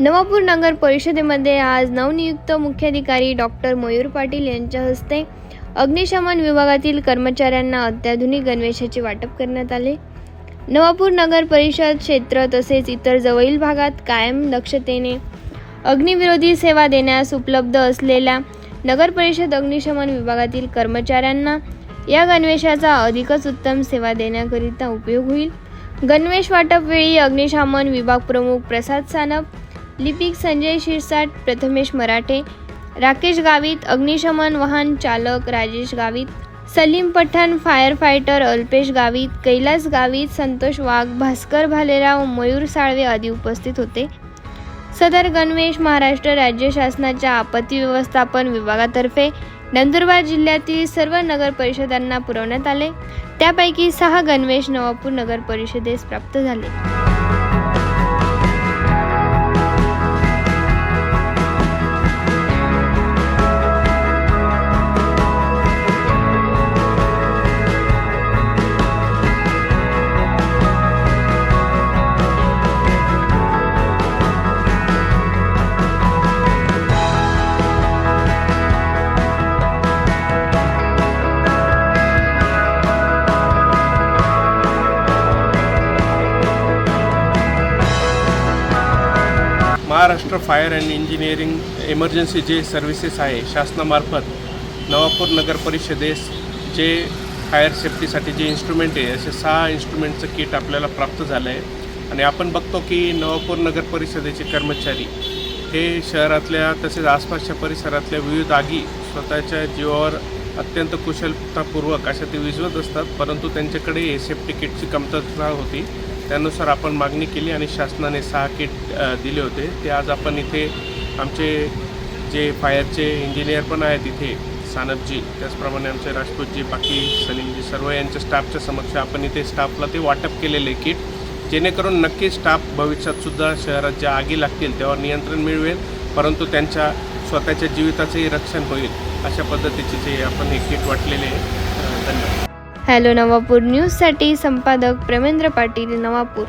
नवापूर नगर परिषदेमध्ये आज नवनियुक्त मुख्याधिकारी डॉक्टर मयूर पाटील यांच्या हस्ते अग्निशमन विभागातील कर्मचाऱ्यांना अत्याधुनिक गणवेशाचे वाटप करण्यात आले. नवापूर नगर परिषद क्षेत्र तसेच इतर जवळील भागात कायम दक्षतेने अग्निविरोधी सेवा देण्यास उपलब्ध असलेल्या नगर परिषद अग्निशमन विभागातील कर्मचाऱ्यांना या गणवेशाचा अधिकच उत्तम सेवा देण्याकरिता उपयोग होईल. गणवेश वाटप वेळी अग्निशमन विभाग प्रमुख प्रसाद सानप लिपिक संजय शिरसाट प्रथमेश मराठे राकेश गावित अग्निशमन वाहन चालक राजेश गावित सलीम पठाण फायर फायटर अल्पेश गावित कैलास गावित संतोष वाघ भास्कर भालेराव मयूर साळवे आदी उपस्थित होते. सदर गणवेश महाराष्ट्र राज्य शासनाच्या आपत्ती व्यवस्थापन विभागातर्फे नंदुरबार जिल्ह्यातील सर्व नगर परिषदांना पुरवण्यात आले. त्यापैकी सहा गणवेश नवापूर नगर परिषदेस प्राप्त झाले. Maharashtra fire and engineering emergency जे सर्व्हिसेस आहे शासनामार्फत नवापूर नगर परिषदेस जे फायर सेफ्टीसाठी जे इन्स्ट्रुमेंट आहे असे सहा इन्स्ट्रुमेंटचं किट आपल्याला प्राप्त झालं आहे आणि आपण बघतो की नवापूर नगर परिषदेचे कर्मचारी हे शहरातल्या तसेच आसपासच्या परिसरातल्या विविध आगी स्वतःच्या जीवावर अत्यंत कुशलतापूर्वक अशा ते विजवत असतात परंतु त्यांच्याकडे सेफ्टी किटची कमतरता होती. त्यानुसार आपण मागणी केली आणि शासनाने सहा किट दिले होते. ते आज आपण इथे आमचे जे फायरचे इंजिनियर पण आहेत इथे सानपजी त्याचप्रमाणे आमचे राजपूतजी बाकी सलीमजी सर्व यांच्या स्टाफच्या समक्ष आपण इथे स्टाफला ते वाटप केलेले किट. जेणेकरून नक्की स्टाफ भविष्यातसुद्धा शहरात ज्या आगी लागतील तेव्हा नियंत्रण मिळवेल परंतु त्यांच्या स्वतःच्या जीविताचंही रक्षण होईल. अशा पद्धतीचे जे आपण हे किट वाटलेले आहे. धन्यवाद. हॅलो नवापूर न्यूजसाठी संपादक प्रेमेंद्र पाटील नवापूर.